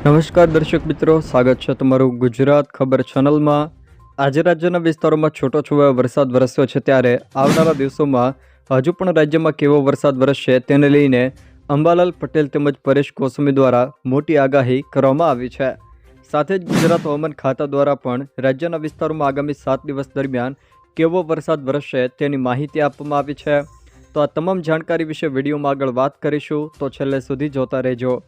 નમસ્કાર દર્શક મિત્રો, સ્વાગત છે તમારું ગુજરાત ખબર ચેનલમાં. આજે રાજ્યના વિસ્તારોમાં છૂટો છવાયો વરસાદ વરસ્યો છે ત્યારે આવનારા દિવસોમાં હજુ પણ રાજ્યમાં કેવો વરસાદ વરસશે તેને લઈને અંબાલાલ પટેલ તેમજ પરેશ કોસમી દ્વારા મોટી આગાહી કરવામાં આવી છે. સાથે જ ગુજરાત હવામાન ખાતા દ્વારા પણ રાજ્યના વિસ્તારોમાં આગામી સાત દિવસ દરમિયાન કેવો વરસાદ વરસશે તેની માહિતી આપવામાં આવી છે. તો આ તમામ જાણકારી વિશે વિડીયોમાં આગળ વાત કરીશું. તો છેલ્લે સુધી જોતા રહેજો.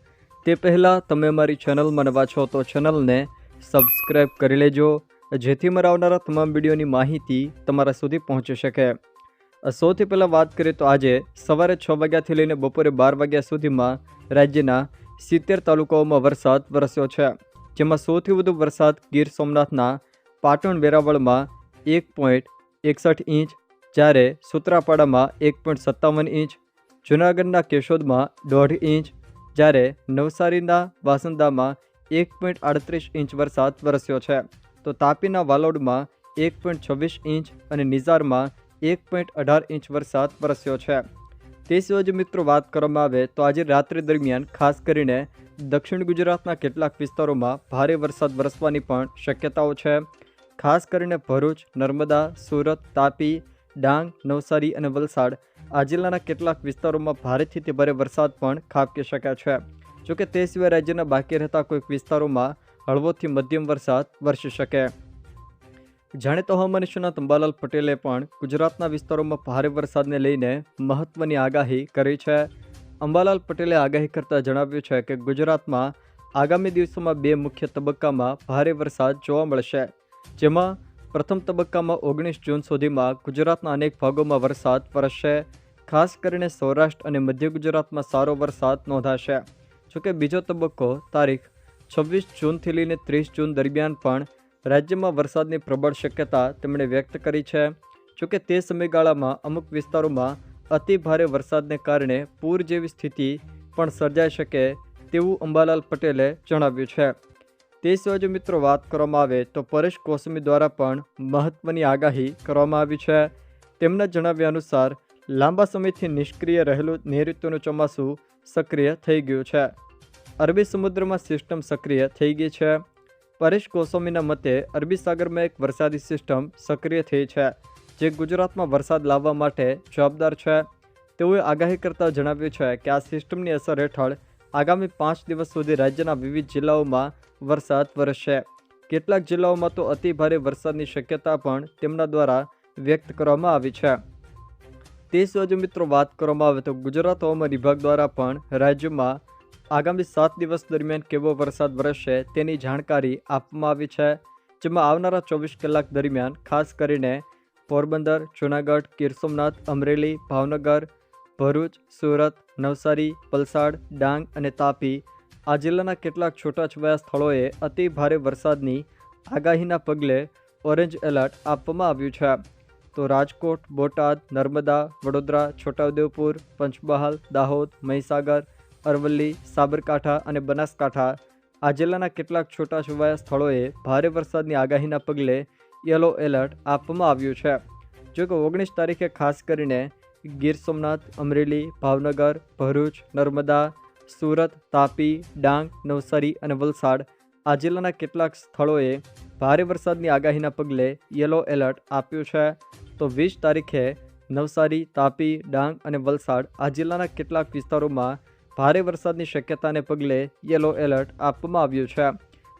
તે પહેલાં તમે મારી ચેનલમાં નવા છો તો ચેનલને સબસ્ક્રાઈબ કરી લેજો, જેથી મારા આવનારા તમામ વિડીયોની માહિતી તમારા સુધી પહોંચી શકે. સૌથી પહેલાં વાત કરીએ તો આજે સવારે છ વાગ્યાથી લઈને બપોરે બાર વાગ્યા સુધીમાં રાજ્યના સિત્તેર તાલુકાઓમાં વરસાદ વરસ્યો છે, જેમાં સૌથી વધુ વરસાદ ગીર સોમનાથના પાટણ વેરાવળમાં એક પોઈન્ટ એકસઠ ઇંચ, જ્યારે સુત્રાપાડામાં એક પોઈન્ટ સત્તાવન ઇંચ, જૂનાગઢના કેશોદમાં દોઢ ઇંચ જ્યારે નવસારીના વાસંદામાં એક પોઈન્ટ આડત્રીસ ઇંચ વરસાદ વરસ્યો છે, તો તાપીના વાલોડમાં એક પોઈન્ટ છવ્વીસ ઇંચ અને નિઝારમાં એક પોઈન્ટ અઢાર ઇંચ વરસાદ વરસ્યો છે. તે સિવાય જો મિત્રો વાત કરવામાં આવે, તો આજે રાત્રિ દરમિયાન ખાસ કરીને દક્ષિણ ગુજરાતના કેટલાક વિસ્તારોમાં ભારે વરસાદ વરસવાની પણ શક્યતાઓ છે. ખાસ કરીને ભરૂચ, નર્મદા, સુરત, તાપી ડાંગ, નવસારી અને વલસાડ. આ જિલ્લાના કેટલાક વિસ્તારોમાં ભારેથી તે ભારે વરસાદ પણ ખાબકી શકે છે. જોકે તે સિવાય રાજ્યના બાકી રહેતા કોઈક વિસ્તારોમાં હળવોથી મધ્યમ વરસાદ વરસી શકે. જાણીતા હવામાન નિષ્ણાત અંબાલાલ પટેલે પણ ગુજરાતના વિસ્તારોમાં ભારે વરસાદને લઈને મહત્વની આગાહી કરી છે. અંબાલાલ પટેલે આગાહી કરતાં જણાવ્યું છે કે ગુજરાતમાં આગામી દિવસોમાં બે મુખ્ય તબક્કામાં ભારે વરસાદ જોવા મળશે, જેમાં પ્રથમ તબક્કામાં ઓગણીસ જૂન સુધીમાં ગુજરાતના અનેક ભાગોમાં વરસાદ વરસશે. ખાસ કરીને સૌરાષ્ટ્ર અને મધ્ય ગુજરાતમાં સારો વરસાદ નોંધાશે. જોકે બીજો તબક્કો તારીખ છવ્વીસ જૂનથી લઈને ત્રીસ જૂન દરમિયાન પણ રાજ્યમાં વરસાદની પ્રબળ શક્યતા તેમણે વ્યક્ત કરી છે. જોકે તે સમયગાળામાં અમુક વિસ્તારોમાં અતિ ભારે વરસાદને કારણે પૂર જેવી સ્થિતિ પણ સર્જાઈ શકે તેવું અંબાલાલ પટેલે જણાવ્યું છે. તે સિવાય જો મિત્રો વાત કરવામાં આવે તો પરેશ કોસમી દ્વારા પણ મહત્વની આગાહી કરવામાં આવી છે. તેમના જણાવ્યા અનુસાર, લાંબા સમયથી નિષ્ક્રિય રહેલું નૈઋત્યનું ચોમાસું સક્રિય થઈ ગયું છે. અરબી સમુદ્રમાં સિસ્ટમ સક્રિય થઈ ગઈ છે. પરેશ કોસમીના મતે, અરબી સાગરમાં એક વરસાદી સિસ્ટમ સક્રિય થઈ છે, જે ગુજરાતમાં વરસાદ લાવવા માટે જવાબદાર છે. તેઓએ આગાહી કરતા જણાવ્યું છે કે આ સિસ્ટમની અસર હેઠળ આગામી પાંચ દિવસ સુધી રાજ્યના વિવિધ જિલ્લાઓમાં વરસાદ વરસશે. કેટલાક જિલ્લાઓમાં તો અતિભારે વરસાદની શક્યતા પણ તેમના દ્વારા વ્યક્ત કરવામાં આવી છે. તે જો મિત્રો વાત કરવામાં આવે તો ગુજરાત હવામાન વિભાગ દ્વારા પણ રાજ્યમાં આગામી સાત દિવસ દરમિયાન કેવો વરસાદ વરસશે તેની જાણકારી આપવામાં આવી છે. જેમાં આવનારા ચોવીસ કલાક દરમિયાન ખાસ કરીને પોરબંદર, જૂનાગઢ, ગીર સોમનાથ, અમરેલી, ભાવનગર ભરૂચ, સુરત, નવસારી વલસાડ ડાંગ અને તાપી આ જિલ્લાના કેટલાક છૂટાછવાયા સ્થળોએ અતિ ભારે વરસાદની આગાહીના પગલે ઓરેન્જ એલર્ટ આપવામાં આવ્યું છે. તો રાજકોટ, બોટાદ, નર્મદા, વડોદરા, છોટાઉદેપુર, પંચમહાલ, દાહોદ, મહીસાગર, અરવલ્લી, સાબરકાંઠા અને બનાસકાંઠા આ જિલ્લાના કેટલાક છૂટાછવાયા સ્થળોએ ભારે વરસાદની આગાહીના પગલે યલો એલર્ટ આપવામાં આવ્યું છે. જોકે ઓગણીસ તારીખે ખાસ કરીને ગીર સોમનાથ, અમરેલી, ભાવનગર, ભરૂચ, નર્મદા, સુરત, તાપી, ડાંગ, નવસારી અને વલસાડ. આ જિલ્લાના કેટલાક સ્થળોએ ભારે વરસાદની આગાહીના પગલે યલો એલર્ટ આપ્યું છે. તો વીસ તારીખે નવસારી, તાપી, ડાંગ અને વલસાડ આ જિલ્લાના કેટલાક વિસ્તારોમાં ભારે વરસાદની શક્યતાને પગલે યલો એલર્ટ આપવામાં આવ્યું છે.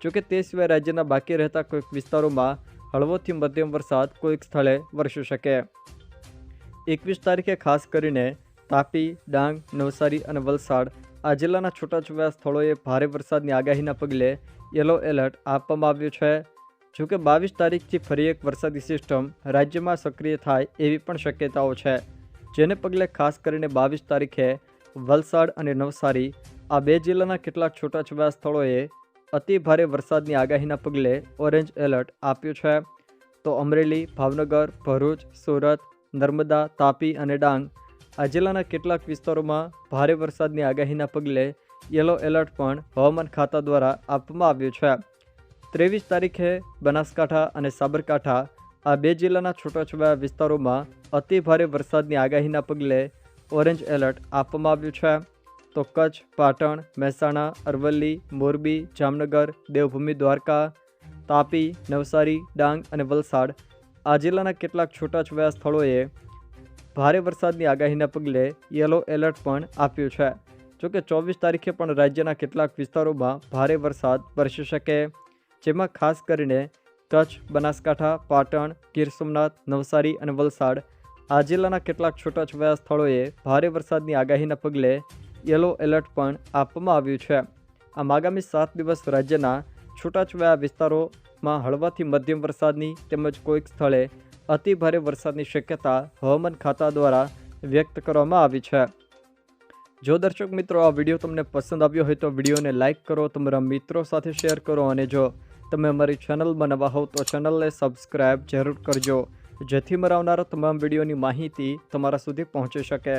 જોકે તે સિવાય રાજ્યના બાકી રહેતા કોઈક વિસ્તારોમાં હળવોથી મધ્યમ વરસાદ કોઈક સ્થળે વરસી શકે. એકવીસ તારીખે ખાસ કરીને તાપી, ડાંગ, નવસારી અને વલસાડ આ જિલ્લાના છૂટાછવાયા સ્થળોએ ભારે વરસાદની આગાહીના પગલે યલો એલર્ટ આપવામાં આવ્યું છે. જોકે બાવીસ તારીખથી ફરી એક વરસાદી સિસ્ટમ રાજ્યમાં સક્રિય થાય એવી પણ શક્યતાઓ છે. જેને પગલે ખાસ કરીને બાવીસ તારીખે વલસાડ અને નવસારી આ બે જિલ્લાના કેટલાક છૂટાછવાયા સ્થળોએ અતિ ભારે વરસાદની આગાહીના પગલે ઓરેન્જ એલર્ટ આપ્યું છે. તો અમરેલી, ભાવનગર, ભરૂચ, સુરત નર્મદા, તાપી અને ડાંગ. આ જિલ્લાના કેટલાક વિસ્તારોમાં ભારે વરસાદની આગાહીના પગલે યલો એલર્ટ પણ હવામાન ખાતા દ્વારા આપવામાં આવ્યું છે. ત્રેવીસ તારીખે બનાસકાંઠા અને સાબરકાંઠા આ બે જિલ્લાના છૂટાછવાયા વિસ્તારોમાં અતિ ભારે વરસાદની આગાહીના પગલે ઓરેન્જ એલર્ટ આપવામાં આવ્યું છે. તો કચ્છ, પાટણ, મહેસાણા, અરવલ્લી, મોરબી, જામનગર, દેવભૂમિ, દ્વારકા, તાપી, નવસારી, ડાંગ અને વલસાડ આ જિલ્લાના કેટલાક છૂટાછવાયા સ્થળોએ ભારે વરસાદની આગાહીના પગલે યલો એલર્ટ પણ આપ્યું છે. જોકે ચોવીસ તારીખે પણ રાજ્યના કેટલાક વિસ્તારોમાં ભારે વરસાદ વરસી શકે, જેમાં ખાસ કરીને કચ્છ, બનાસકાંઠા, પાટણ, ગીર સોમનાથ, નવસારી અને વલસાડ આ જિલ્લાના કેટલાક છૂટાછવાયા સ્થળોએ ભારે વરસાદની આગાહીના પગલે યલો એલર્ટ પણ આપવામાં આવ્યું છે. આમ આગામી સાત દિવસ રાજ્યના છૂટાછવાયા વિસ્તારોમાં હળવાથી મધ્યમ વરસાદની તેમજ કોઈક સ્થળે અતિભારે વરસાદની શક્યતા હવામાન ખાતા દ્વારા વ્યક્ત કરવામાં આવી છે. જો દર્શક મિત્રો આ વીડિયો તમને પસંદ આવ્યો હોય તો વિડીયોને લાઇક કરો, તમારા મિત્રો સાથે શેર કરો અને જો તમે અમારી ચેનલમાં નવા હોવ તો ચેનલને સબસ્ક્રાઈબ જરૂર કરજો, જેથી મારા આવનારા તમામ વિડીયોની માહિતી તમારા સુધી પહોંચી શકે.